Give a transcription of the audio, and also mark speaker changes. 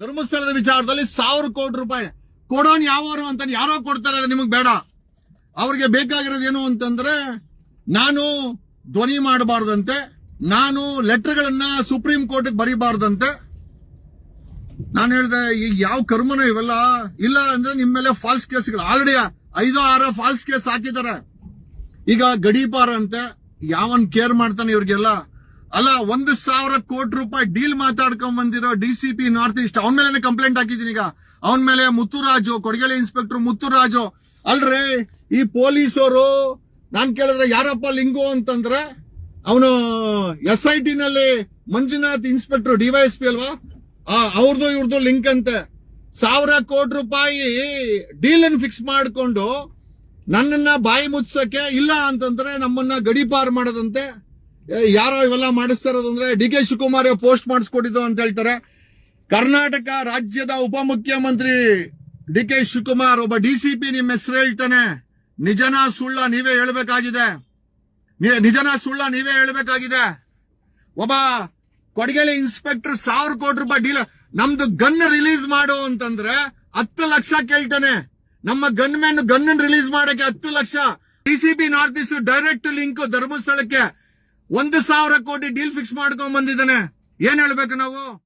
Speaker 1: ಧರ್ಮಸ್ಥಳದ ವಿಚಾರದಲ್ಲಿ ಸಾವಿರ ಕೋಟಿ ರೂಪಾಯಿ ಕೊಡೋನ್ ಯಾವರು ಅಂತ ಯಾರೋ ಕೊಡ್ತಾರೆ ನಿಮಗ್ ಬೇಡ. ಅವ್ರಿಗೆ ಬೇಕಾಗಿರೋದು ಏನು ಅಂತಂದ್ರೆ ನಾನು ಧ್ವನಿ ಮಾಡಬಾರ್ದಂತೆ, ನಾನು ಲೆಟರ್ಗಳನ್ನ ಸುಪ್ರೀಂ ಕೋರ್ಟ್ ಬರೀಬಾರ್ದಂತೆ. ನಾನು ಹೇಳಿದೆ, ಈಗ ಯಾವ ಕರ್ಮನ ಇವೆಲ್ಲ ಇಲ್ಲ ಅಂದ್ರೆ ನಿಮ್ ಮೇಲೆ ಫಾಲ್ಸ್ ಕೇಸ್ಗಳು. ಆಲ್ರೆಡಿ ಐದೋ, ಆರೋ ಫಾಲ್ಸ್ ಕೇಸ್ ಹಾಕಿದ್ದಾರೆ. ಈಗ ಗಡೀಪಾರ ಅಂತೆ, ಯಾವನ್ ಕೇರ್ ಮಾಡ್ತಾನೆ ಇವ್ರಿಗೆಲ್ಲ? ಅಲ್ಲ, ಒಂದು ಸಾವಿರ ಕೋಟಿ ರೂಪಾಯಿ ಡೀಲ್ ಮಾತಾಡ್ಕೊಂಡ್ ಬಂದಿರೋ D C P north east, ಅವನ ಮೇಲೆ ಕಂಪ್ಲೇಂಟ್ ಹಾಕಿದೀನಿ ಈಗ. ಅವನ ಮೇಲೆ ಮುತ್ತುರಾಜು, ಕೊಡಗೇಲಿ ಇನ್ಸ್ಪೆಕ್ಟರ್ ಮುತ್ತುರಾಜು. ಅಲ್ರಿ, ಈ ಪೊಲೀಸರು, ನಾನ್ ಕೇಳಿದ್ರೆ ಯಾರಪ್ಪ ಲಿಂಗು ಅಂತಂದ್ರೆ, ಅವನು ಎಸ್ ಐ ಟಿ ನಲ್ಲಿ ಮಂಜುನಾಥ್ ಇನ್ಸ್ಪೆಕ್ಟರ್ ಡಿವೈಎಸ್ ಪಿ ಅಲ್ವಾ? ಅವ್ರದ್ದು ಇವ್ರದ್ದು ಲಿಂಕ್ ಅಂತೆ. ಸಾವಿರ ಕೋಟಿ ರೂಪಾಯಿ ಡೀಲ್ ಅನ್ನು ಫಿಕ್ಸ್ ಮಾಡಿಕೊಂಡು ನನ್ನನ್ನ ಬಾಯಿ ಮುಚ್ಚಕ್ಕೆ ಇಲ್ಲ ಅಂತಂದ್ರೆ ನಮ್ಮನ್ನ ಗಡಿಪಾರು ಮಾಡೋದಂತೆ. ಯಾರೋ ಇವೆಲ್ಲ ಮಾಡಿಸ್ತಾ ಇರೋದಂದ್ರೆ ಡಿ ಕೆ ಶಿವಕುಮಾರ್ ಪೋಸ್ಟ್ ಮಾಡಿಸ್ಕೊಟ್ಟಿದ್ದು ಅಂತ ಹೇಳ್ತಾರೆ. ಕರ್ನಾಟಕ ರಾಜ್ಯದ ಉಪಮುಖ್ಯಮಂತ್ರಿ ಡಿ ಕೆ ಶಿವಕುಮಾರ್ ಒಬ್ಬ ಡಿ ಸಿ ಪಿ ನಿಮ್ಮ ಹೆಸರು ಹೇಳ್ತಾನೆ. ನಿಜನ ಸುಳ್ಳ ನೀವೇ ಹೇಳಬೇಕಾಗಿದೆ. ನಿಜನ ಸುಳ್ಳ ನೀವೇ ಹೇಳಬೇಕಾಗಿದೆ. ಒಬ್ಬ ಕೊಡಗೇಲಿ ಇನ್ಸ್ಪೆಕ್ಟರ್ ಸಾವಿರ ಕೋಟಿ ರೂಪಾಯಿ ಡೀಲ್, ನಮ್ದು ಗನ್ ರಿಲೀಸ್ ಮಾಡು ಅಂತಂದ್ರೆ ಹತ್ತು ಲಕ್ಷ ಕೇಳ್ತಾನೆ. ನಮ್ಮ ಗನ್ ಮ್ಯಾನ್ ಗನ್ ರಿಲೀಸ್ ಮಾಡಕ್ಕೆ ಹತ್ತು lakh. D C P north east direct link ಧರ್ಮಸ್ಥಳಕ್ಕೆ ಒಂದು ಸಾವಿರ ಕೋಟಿ ಡೀಲ್ ಫಿಕ್ಸ್ ಮಾಡ್ಕೊಂಡ್ ಬಂದಿದ್ದಾನೆ ಏನ್ ಹೇಳ್ಬೇಕು ನಾವು?